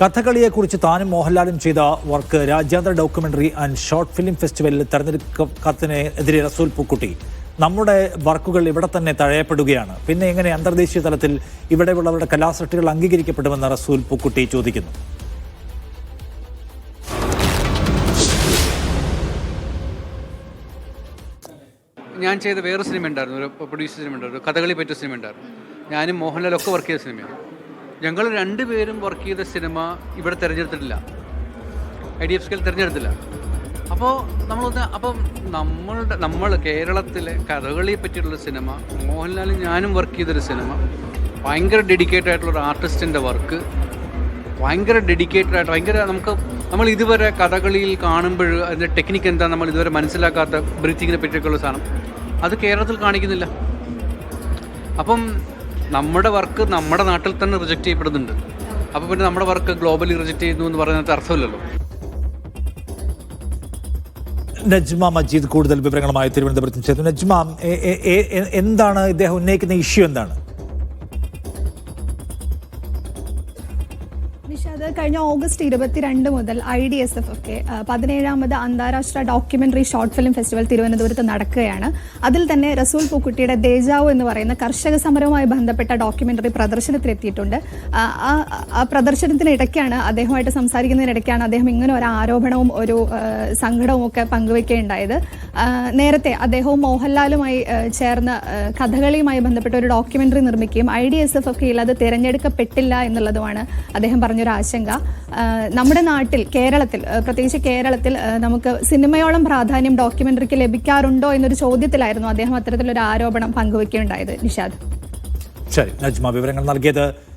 കഥകളിയെക്കുറിച്ച് താനും മോഹൻലാലും ചെയ്ത വർക്ക് രാജ്യാന്തര ഡോക്യുമെന്ററി ആൻഡ് ഷോർട്ട് ഫിലിം ഫെസ്റ്റിവലിൽ തെരഞ്ഞെടുക്കത്തിന് എതിരെ റസൂൽ പൂക്കുട്ടി നമ്മുടെ വർക്കുകൾ ഇവിടെ തന്നെ തഴയപ്പെടുകയാണ്. പിന്നെ എങ്ങനെ അന്തർദേശീയ തലത്തിൽ ഇവിടെയുള്ളവരുടെ കലാസൃഷ്ടികൾ അംഗീകരിക്കപ്പെടുമെന്ന് റസൂൽ പൂക്കുട്ടി ചോദിക്കുന്നു. ഞാൻ ചെയ്ത വേറൊരു സിനിമ ഉണ്ടായിരുന്നു ഒരു പ്രൊഡ്യൂസർ സിനിമ ഉണ്ടായിരുന്നു കഥകളി പറ്റിയ സിനിമ ഉണ്ടായിരുന്നു ഞാനും മോഹൻലാലൊക്കെ വർക്ക് ചെയ്ത സിനിമയാണ്. ഞങ്ങൾ രണ്ടുപേരും വർക്ക് ചെയ്ത സിനിമ ഇവിടെ തിരഞ്ഞെടുത്തിട്ടില്ല. ഐ ഡി എഫ് സ്കിൽ തിരഞ്ഞെടുത്തില്ല. അപ്പോൾ നമ്മൾ അപ്പം നമ്മളുടെ നമ്മൾ കേരളത്തിലെ കഥകളിയെ പറ്റിയിട്ടുള്ള സിനിമ മോഹൻലാലും ഞാനും വർക്ക് ചെയ്തൊരു സിനിമ ഭയങ്കര ഡെഡിക്കേറ്റഡ് ആയിട്ടുള്ള ഒരു ആർട്ടിസ്റ്റിന്റെ വർക്ക് ഭയങ്കര ഡെഡിക്കേറ്റഡ് ആയിട്ട് ഭയങ്കര നമുക്ക് നമ്മൾ ഇതുവരെ കഥകളിയിൽ കാണുമ്പോൾ അതിന്റെ ടെക്നിക്ക് എന്താ നമ്മൾ ഇതുവരെ മനസ്സിലാക്കാത്ത ബ്രീത്തിങ്ങിനെ പറ്റിയൊക്കെയുള്ള സാധനം അത് കേരളത്തിൽ കാണിക്കുന്നില്ല. അപ്പം നമ്മുടെ വർക്ക് നമ്മുടെ നാട്ടിൽ തന്നെ റിജക്റ്റ് ചെയ്യപ്പെടുന്നുണ്ട്. അപ്പോൾ പിന്നെ നമ്മുടെ വർക്ക് ഗ്ലോബലി റിജക്റ്റ് ചെയ്യുന്നു എന്ന് പറയുന്നത് അർത്ഥമില്ലല്ലോ. നജ്മ മജീദ് കൂടുതൽ വിവരങ്ങളുമായി തിരുവനന്തപുരത്ത് ചേർന്നു നജ്മ എന്താണ് ഇദ്ദേഹം ഉന്നയിക്കുന്ന ഇഷ്യൂ എന്താണ്? നിഷാദ് കഴിഞ്ഞ ഓഗസ്റ്റ് ഇരുപത്തിരണ്ട് മുതൽ ഐ ഡി എസ് എഫ് ഒക്കെ പതിനേഴാമത് അന്താരാഷ്ട്ര ഡോക്യുമെന്ററി ഷോർട്ട് ഫിലിം ഫെസ്റ്റിവൽ തിരുവനന്തപുരത്ത് നടക്കുകയാണ്. അതിൽ തന്നെ റസൂൽ പൂക്കുട്ടിയുടെ ദേജാവു എന്ന് പറയുന്ന കർഷക സമരവുമായി ബന്ധപ്പെട്ട ഡോക്യുമെന്ററി പ്രദർശനത്തിലെത്തിയിട്ടുണ്ട്. ആ, പ്രദർശനത്തിനിടയ്ക്കാണ് അദ്ദേഹമായിട്ട് സംസാരിക്കുന്നതിനിടയ്ക്കാണ് അദ്ദേഹം ഇങ്ങനെ ഒരു ആരോപണവും ഒരു സങ്കടവും ഒക്കെ പങ്കുവെക്കുകയുണ്ടായത്. നേരത്തെ അദ്ദേഹവും മോഹൻലാലുമായി ചേർന്ന കഥകളിയുമായി ബന്ധപ്പെട്ട ഒരു ഡോക്യുമെന്ററി നിർമ്മിക്കുകയും ഐ ഡി എസ് എഫ് ഒക്കെ അത് തിരഞ്ഞെടുക്കപ്പെട്ടില്ല എന്നുള്ളതുമാണ് അദ്ദേഹം പറഞ്ഞൊരു ആശങ്ക. നമ്മുടെ നാട്ടിൽ കേരളത്തിൽ പ്രത്യേകിച്ച് കേരളത്തിൽ നമുക്ക് സിനിമയോളം പ്രാധാന്യം ഡോക്യുമെന്ററിക്ക് ലഭിക്കാറുണ്ടോ എന്നൊരു ചോദ്യത്തിലായിരുന്നു അദ്ദേഹം അത്തരത്തിലൊരു ആരോപണം പങ്കുവെക്കുകയുണ്ടായത്. നിഷാദ്. ശരി നജ്മ വിവരങ്ങൾ നൽകിയത്